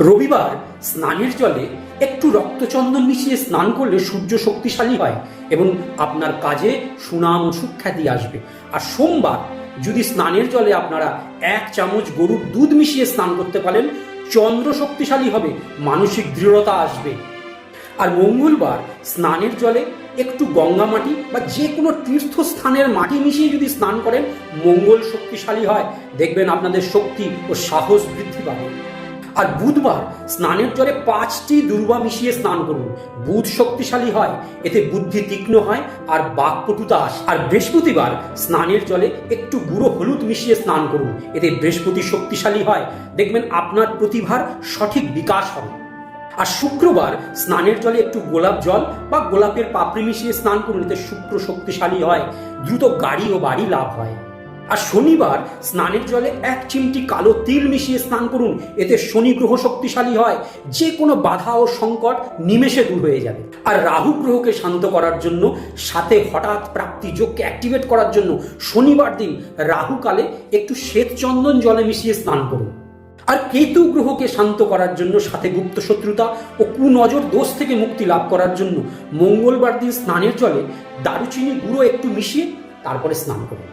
রবিবার স্নানের জলে একটু রক্তচন্দন মিশিয়ে স্নান করলে সূর্য শক্তিশালী হয় এবং আপনার কাজে সুনাম ও সুখ্যাতি আসবে। আর সোমবার যদি স্নানের জলে আপনারা এক চামচ গরুর দুধ মিশিয়ে স্নান করতে পারেন, চন্দ্র শক্তিশালী হবে, মানসিক দৃঢ়তা আসবে। আর মঙ্গলবার স্নানের জলে একটু গঙ্গা মাটি বা যে কোনো তীর্থস্থানের মাটি মিশিয়ে যদি স্নান করেন, মঙ্গল শক্তিশালী হয়। দেখবেন আপনাদের শক্তি ও সাহস বৃদ্ধি পাবে। আর বুধবার স্নানের জলে পাঁচটি দুর্বা মিশিয়ে স্নান করুন। বুধ শক্তিশালী হয়, এতে বুদ্ধি তীক্ষ্ণ হয় আর বাকপটুতা আসে। আর বৃহস্পতিবার স্নানের জলে একটু গুঁড়ো হলুদ মিশিয়ে স্নান করুন, এতে বৃহস্পতি শক্তিশালী হয়। দেখবেন আপনার প্রতিভার সঠিক বিকাশ হবে। আর শুক্রবার স্নানের জলে একটু গোলাপ জল বা গোলাপের পাপড়ি মিশিয়ে স্নান করুন, এতে শুক্র শক্তিশালী হয়। দ্রুত গাড়ি ও বাড়ি লাভ হয়। আর শনিবার স্নানের জলে এক চিমটি কালো তিল মিশিয়ে স্নান করুন। এতে শনি গ্রহ শক্তিশালী হয়। যে কোনো বাধা ও সংকট নিমেষে দূর হয়ে যাবে। আর রাহু গ্রহকে শান্ত করার জন্য, সাথে হঠাৎ প্রাপ্তি যোগকে অ্যাক্টিভেট করার জন্য শনিবার দিন রাহু কালে একটু শ্বেত চন্দন জলে মিশিয়ে স্নান করুন। আর কেতু গ্রহকে শান্ত করার জন্য, সাথে গুপ্ত শত্রুতা ও কুনজর দোষ থেকে মুক্তি লাভ করার জন্য মঙ্গলবার দিন স্নানের জলে দারুচিনি গুঁড়ো একটু মিশিয়ে তারপরে স্নান করুন।